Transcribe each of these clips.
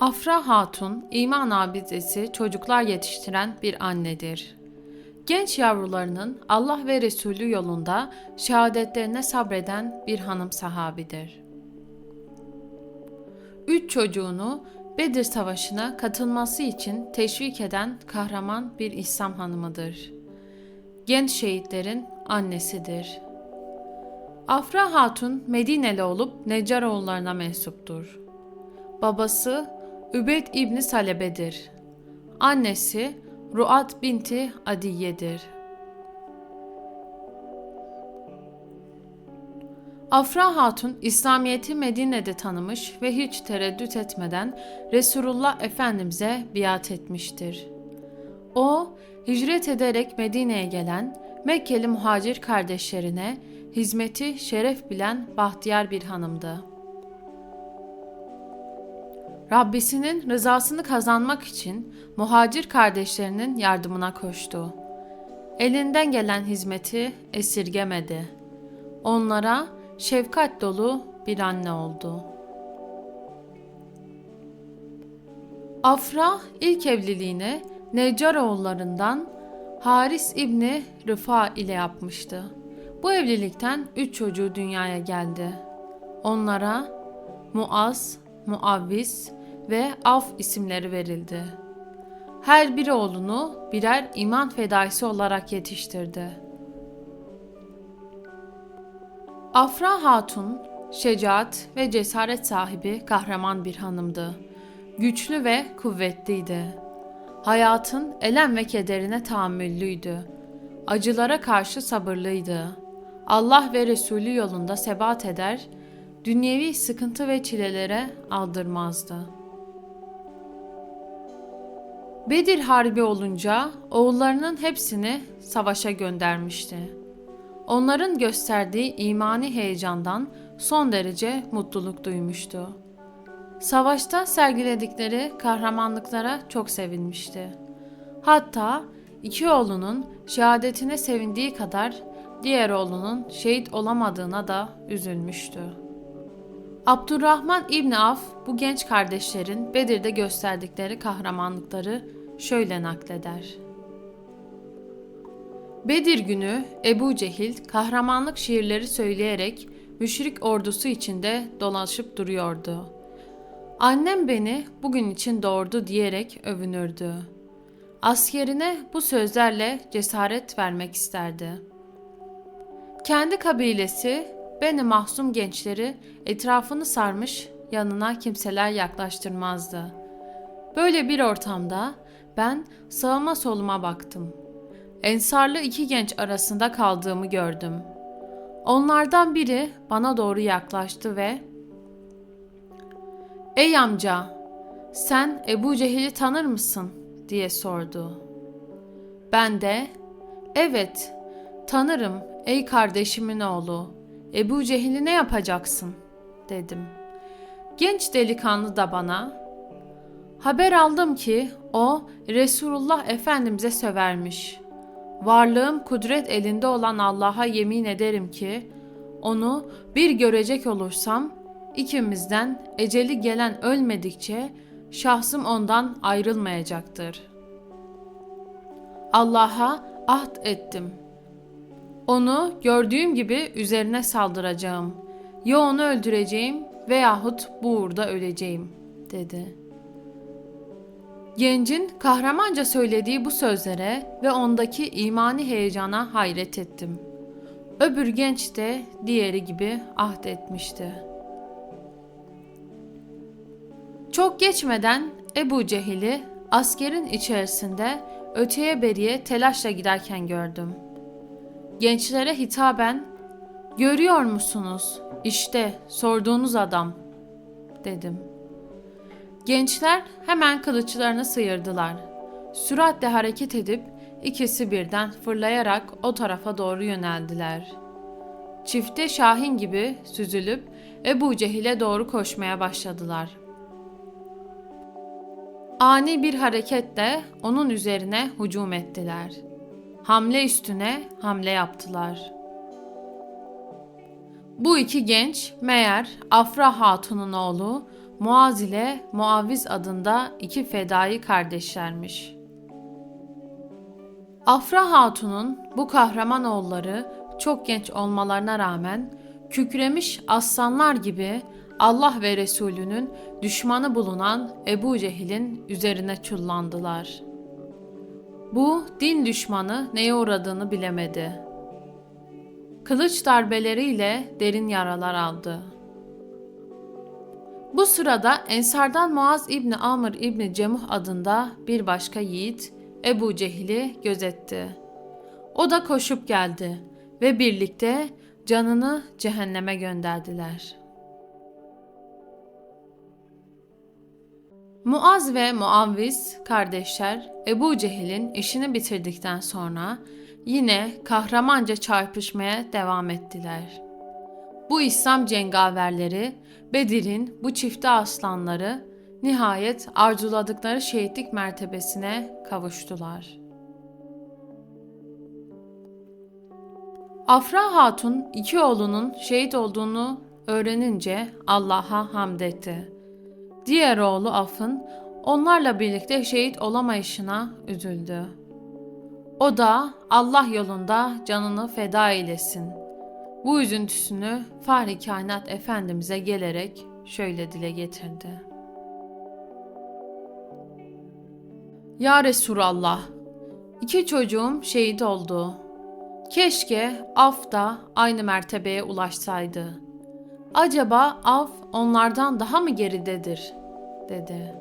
Afra Hatun, iman abidesi çocuklar yetiştiren bir annedir. Genç yavrularının Allah ve Resulü yolunda şehadetlerine sabreden bir hanım sahabidir. Üç çocuğunu Bedir Savaşı'na katılması için teşvik eden kahraman bir İslam hanımıdır. Genç şehitlerin annesidir. Afra Hatun Medineli olup Neccaroğullarına mensuptur. Babası Übeyd İbni Salebe'dir. Annesi Ruat binti Adiye'dir. Afra Hatun İslamiyet'i Medine'de tanımış ve hiç tereddüt etmeden Resulullah Efendimiz'e biat etmiştir. O, hicret ederek Medine'ye gelen Mekkeli muhacir kardeşlerine hizmeti şeref bilen bahtiyar bir hanımdı. Rabbisinin rızasını kazanmak için muhacir kardeşlerinin yardımına koştu. Elinden gelen hizmeti esirgemedi. Onlara şefkat dolu bir anne oldu. Afra ilk evliliğini Neccaroğullarından Haris İbni Rıfa ile yapmıştı. Bu evlilikten üç çocuğu dünyaya geldi. Onlara Muaz, Muavvis ve Af isimleri verildi. Her bir oğlunu birer iman fedaisi olarak yetiştirdi. Afra Hatun, şecaat ve cesaret sahibi kahraman bir hanımdı. Güçlü ve kuvvetliydi. Hayatın elem ve kederine tahammüllüydü. Acılara karşı sabırlıydı. Allah ve Resulü yolunda sebat eder, dünyevi sıkıntı ve çilelere aldırmazdı. Bedir Harbi olunca oğullarının hepsini savaşa göndermişti. Onların gösterdiği imani heyecandan son derece mutluluk duymuştu. Savaşta sergiledikleri kahramanlıklara çok sevinmişti. Hatta iki oğlunun şehadetine sevindiği kadar diğer oğlunun şehit olamadığına da üzülmüştü. Abdurrahman İbni Af bu genç kardeşlerin Bedir'de gösterdikleri kahramanlıkları şöyle nakleder. Bedir günü Ebu Cehil kahramanlık şiirleri söyleyerek müşrik ordusu içinde dolaşıp duruyordu. Annem beni bugün için doğurdu diyerek övünürdü. Askerine bu sözlerle cesaret vermek isterdi. Kendi kabilesi Beni Mahsum gençleri etrafını sarmış yanına kimseler yaklaştırmazdı. Böyle bir ortamda ben sağıma soluma baktım. Ensarlı iki genç arasında kaldığımı gördüm. Onlardan biri bana doğru yaklaştı ve ''Ey amca, sen Ebu Cehil'i tanır mısın?'' diye sordu. Ben de ''Evet, tanırım ey kardeşimin oğlu. Ebu Cehil'i ne yapacaksın?'' dedim. Genç delikanlı da bana Haber aldım ki o Resulullah Efendimiz'e sövermiş. Varlığım kudret elinde olan Allah'a yemin ederim ki onu bir görecek olursam ikimizden eceli gelen ölmedikçe şahsım ondan ayrılmayacaktır. Allah'a ahd ettim. Onu gördüğüm gibi üzerine saldıracağım. Ya onu öldüreceğim veyahut bu uğurda öleceğim, dedi.'' Gencin kahramanca söylediği bu sözlere ve ondaki imani heyecana hayret ettim. Öbür genç de diğeri gibi ahd etmişti. Çok geçmeden Ebu Cehil'i askerin içerisinde öteye beriye telaşla giderken gördüm. Gençlere hitaben "Görüyor musunuz? İşte sorduğunuz adam." dedim. Gençler hemen kılıçlarını sıyırdılar. Süratle hareket edip ikisi birden fırlayarak o tarafa doğru yöneldiler. Çifte Şahin gibi süzülüp Ebu Cehil'e doğru koşmaya başladılar. Ani bir hareketle onun üzerine hücum ettiler. Hamle üstüne hamle yaptılar. Bu iki genç meğer Afra Hatun'un oğlu Muaz ile Muaviz adında iki fedai kardeşlermiş. Afra Hatun'un bu kahraman oğulları çok genç olmalarına rağmen kükremiş aslanlar gibi Allah ve Resulünün düşmanı bulunan Ebu Cehil'in üzerine çullandılar. Bu din düşmanı neye uğradığını bilemedi. Kılıç darbeleriyle derin yaralar aldı. Bu sırada Ensardan Muaz İbni Amr İbni Cemuh adında bir başka yiğit Ebu Cehil'i gözetti. O da koşup geldi ve birlikte canını cehenneme gönderdiler. Muaz ve Muavviz kardeşler Ebu Cehil'in işini bitirdikten sonra yine kahramanca çarpışmaya devam ettiler. Bu İslam cengaverleri Bedir'in bu çifte aslanları nihayet arzuladıkları şehitlik mertebesine kavuştular. Afra Hatun iki oğlunun şehit olduğunu öğrenince Allah'a hamd etti. Diğer oğlu Af'ın onlarla birlikte şehit olamayışına üzüldü. O da Allah yolunda canını feda eylesin. Bu üzüntüsünü Fahri Kainat Efendimiz'e gelerek şöyle dile getirdi. Ya Resulallah, iki çocuğum şehit oldu. Keşke Af da aynı mertebeye ulaşsaydı. Acaba Af onlardan daha mı geridedir? dedi.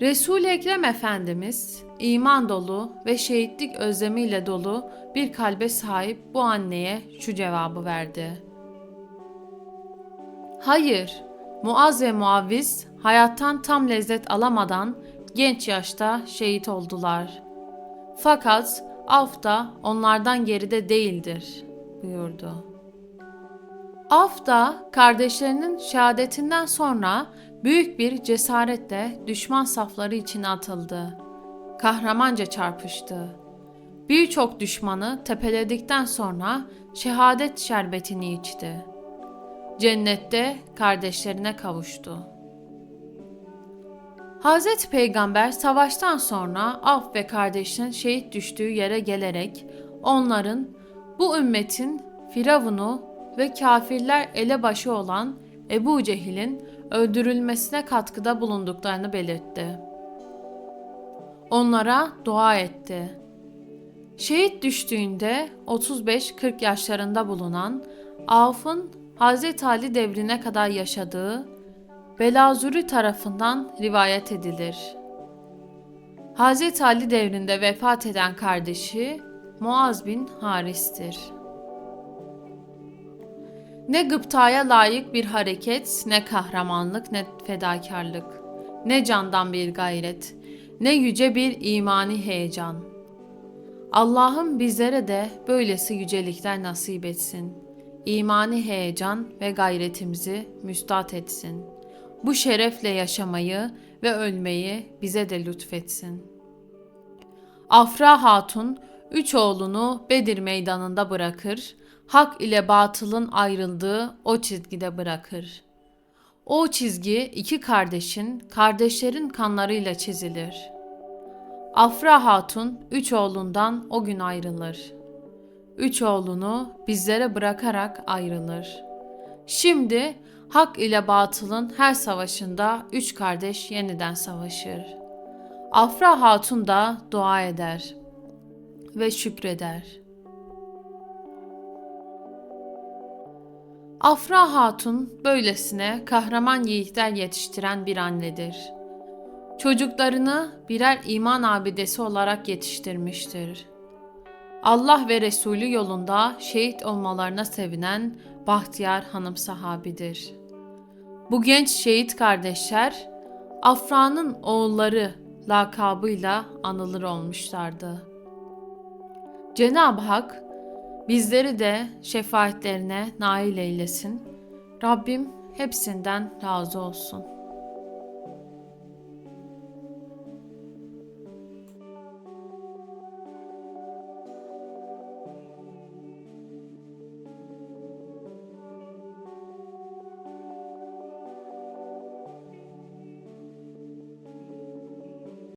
Resul-i Ekrem Efendimiz iman dolu ve şehitlik özlemiyle dolu bir kalbe sahip bu anneye şu cevabı verdi. Hayır, Muaz ve Muavviz hayattan tam lezzet alamadan genç yaşta şehit oldular. Fakat Af da onlardan geride değildir buyurdu. Af da kardeşlerinin şehadetinden sonra büyük bir cesaretle düşman safları içine atıldı. Kahramanca çarpıştı. Birçok düşmanı tepeledikten sonra şehadet şerbetini içti. Cennette kardeşlerine kavuştu. Hazreti Peygamber savaştan sonra Af ve kardeşinin şehit düştüğü yere gelerek onların bu ümmetin Firavun'u ve kafirler elebaşı olan Ebu Cehil'in öldürülmesine katkıda bulunduklarını belirtti. Onlara dua etti. Şehit düştüğünde 35-40 yaşlarında bulunan Avf'ın Hz. Ali devrine kadar yaşadığı Belazuri tarafından rivayet edilir. Hz. Ali devrinde vefat eden kardeşi Muaz bin Haris'tir. Ne gıptaya layık bir hareket, ne kahramanlık, ne fedakarlık, ne candan bir gayret, ne yüce bir imani heyecan. Allah'ım bizlere de böylesi yücelikler nasip etsin. İmani heyecan ve gayretimizi müstat etsin. Bu şerefle yaşamayı ve ölmeyi bize de lütfetsin. Afra Hatun üç oğlunu Bedir meydanında bırakır, hak ile batılın ayrıldığı o çizgide bırakır. O çizgi iki kardeşin, kardeşlerin kanlarıyla çizilir. Afra Hatun üç oğlundan o gün ayrılır. Üç oğlunu bizlere bırakarak ayrılır. Şimdi hak ile batılın her savaşında üç kardeş yeniden savaşır. Afra Hatun da dua eder ve şükreder.'' Afra Hatun böylesine kahraman yiğitler yetiştiren bir annedir. Çocuklarını birer iman abidesi olarak yetiştirmiştir. Allah ve Resulü yolunda şehit olmalarına sevinen Bahtiyar Hanım sahabidir. Bu genç şehit kardeşler Afra'nın oğulları lakabıyla anılır olmuşlardı. Cenab-ı Hak Bizleri de şefaatlerine nail eylesin. Rabbim hepsinden razı olsun.''